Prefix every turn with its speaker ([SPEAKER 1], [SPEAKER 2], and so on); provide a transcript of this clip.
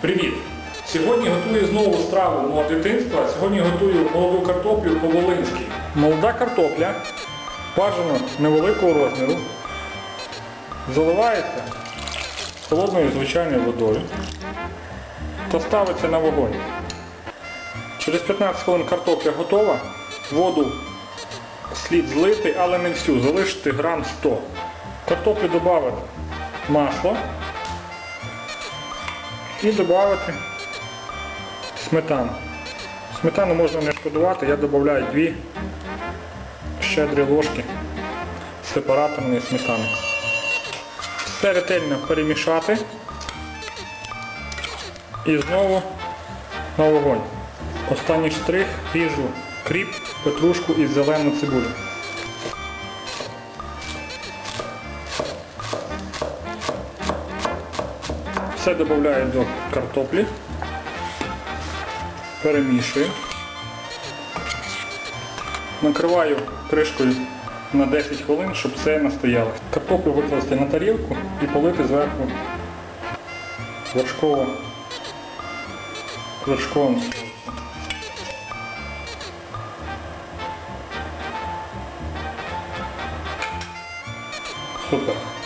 [SPEAKER 1] Привіт! Сьогодні готую знову страву мого дитинства. Сьогодні готую молоду картоплю по-волинськи. Молода картопля, бажано невеликого розміру, заливається холодною звичайною водою та ставиться на вогонь. Через 15 хвилин картопля готова. Воду слід злити, але не всю, залишити грам 100. Картоплю додати масло і додати сметану. Сметану можна не шкодувати, я додаю дві щедрі ложки сепараторної сметани. Все ретельно перемішати і знову на вогонь. Останній штрих ріжу кріп, петрушку і зелену цибулю. Все додаю до картоплі, перемішую, накриваю кришкою на 10 хвилин, щоб все настояло. Картоплю викласти на тарілку і полити зверху вершково вершковим. Супер.